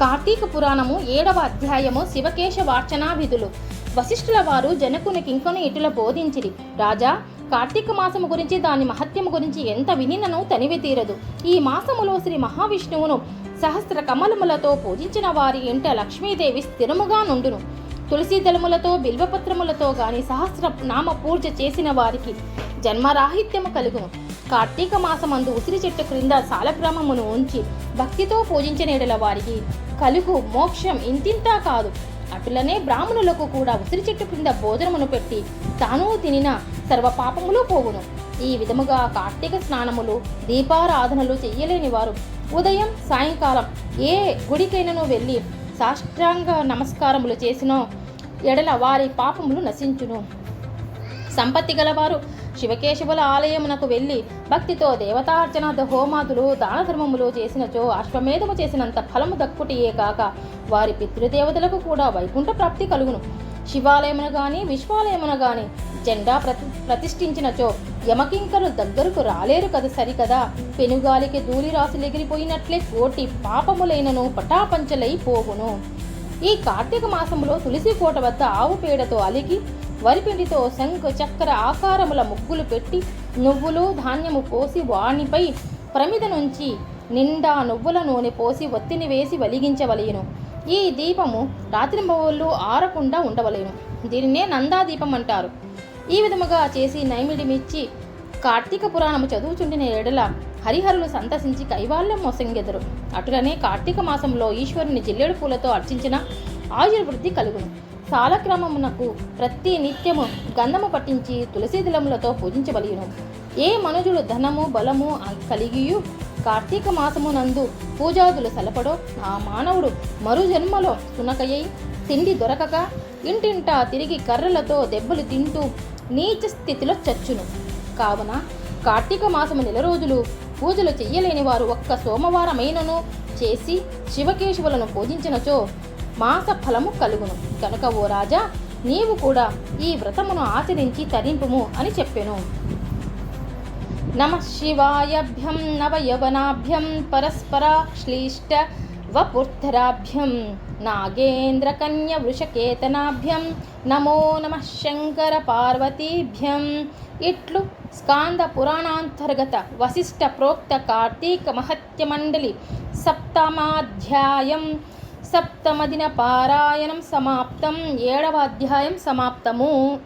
కార్తీక పురాణము ఏడవ అధ్యాయము శివకేశ విధులు వశిష్ఠుల వారు జనకుని కింకను ఇటుల బోధించిరి. రాజా కార్తీక మాసము గురించి దాని మహత్యము గురించి ఎంత వినినను తనివి తీరదు ఈ మాసములో శ్రీ మహావిష్ణువును సహస్ర కమలములతో పూజించిన వారి ఇంట లక్ష్మీదేవి స్థిరముగా నుండును. తులసి దళములతో బిల్వపత్రములతో గాని సహస్ర నామ పూజ చేసిన వారికి జన్మరాహిత్యము కలుగును. కార్తీక మాసమందు ఉసిరి చెట్టు క్రింద సాలగ్రామమును ఉంచి భక్తితో పూజించిన ఎడల వారికి కలుగు మోక్షం ఇంతింతా కాదు. అటులనే బ్రాహ్మణులకు కూడా ఉసిరి చెట్టు క్రింద భోజనమును పెట్టి తాను తినిన సర్వ పాపములు పోవును. ఈ విధముగా కార్తీక స్నానములు దీపారాధనలు చెయ్యలేని వారు ఉదయం సాయంకాలం ఏ గుడికైనను వెళ్ళి సాష్టాంగ నమస్కారములు చేసినో ఎడల వారి పాపములు నశించును. సంపత్తి గలవారు శివకేశవుల ఆలయమునకు వెళ్ళి భక్తితో దేవతార్చన హోమాదులు దాన ధర్మములు చేసినచో అశ్వమేధము చేసినంత ఫలము దక్కుటియే కాక వారి పితృదేవతలకు కూడా వైకుంఠ ప్రాప్తి కలుగును. శివాలయమున గాని విశ్వాలయమున గాని జెండా ప్రతి ప్రతిష్ఠించినచో యమకింకరు దగ్గరకు రాలేరు కదా సరికదా. పెనుగాలికి ధూళి రాసులు ఎగిరిపోయినట్లే కోటి పాపములైనను పటాపంచలై పోవును. ఈ కార్తీక మాసంలో తులసి కోట వద్ద ఆవు పేడతో అలిగి వరిపిండితో శంఖ చక్ర ఆకారముల ముగ్గులు పెట్టి నువ్వులు ధాన్యము పోసి వానిపై ప్రమిద నుంచి నిండా నువ్వుల నూనె పోసి ఒత్తిని వేసి వెలిగించవలయను ఈ దీపము రాత్రింబవళ్ళు ఆరకుండా ఉండవలేను. దీనినే నందా దీపం అంటారు. ఈ విధముగా చేసి నైమిడిమిచ్చి కార్తీక పురాణము చదువుచుండిన ఎడల హరిహరులు సంతసించి కైవాల్యం మొసంగెదరు. అటులనే కార్తీక మాసంలో ఈశ్వరుని జిల్లెడు పూలతో అర్చించిన ఆయుర్వృద్ధి కలుగును. కాలక్రమమునకు ప్రతి నిత్యము గంధము పట్టించి తులసి పూజించబలియును. ఏ మనుజుడు ధనము బలము కలిగియు? కార్తీక మాసమునందు పూజాదులు సలపడో ఆ మానవుడు మరు జన్మలో సునకయ్యి తిండి దొరకక ఇంటింటా తిరిగి కర్రలతో దెబ్బలు తింటూ నీచ స్థితిలో చచ్చును. కావున కార్తీక మాసము నెల రోజులు పూజలు చెయ్యలేని వారు ఒక్క సోమవారమైనను చేసి శివకేశవులను పూజించినచో మాస ఫలము కలుగును. కనుక ఓ రాజా నీవు కూడా ఈ వ్రతమును ఆచరించి తరింపుము అని చెప్పెను. నమ శివాయభ్యం నవయవనాభ్యం పరస్పరాశ్లీష్ట వపుర్ధరాభ్యం నాగేంద్రకన్య వృషకేతనాభ్యం నమో నమ శంకర పార్వతీభ్యం ఇట్లు స్కాంద పురాణాంతర్గత వశిష్ట ప్రోక్త కార్తీక మహత్య మండలి సప్తమాధ్యాయం సప్తమదిన పారాయణం సమాప్తం. ఏడవ అధ్యాయం సమాప్తము.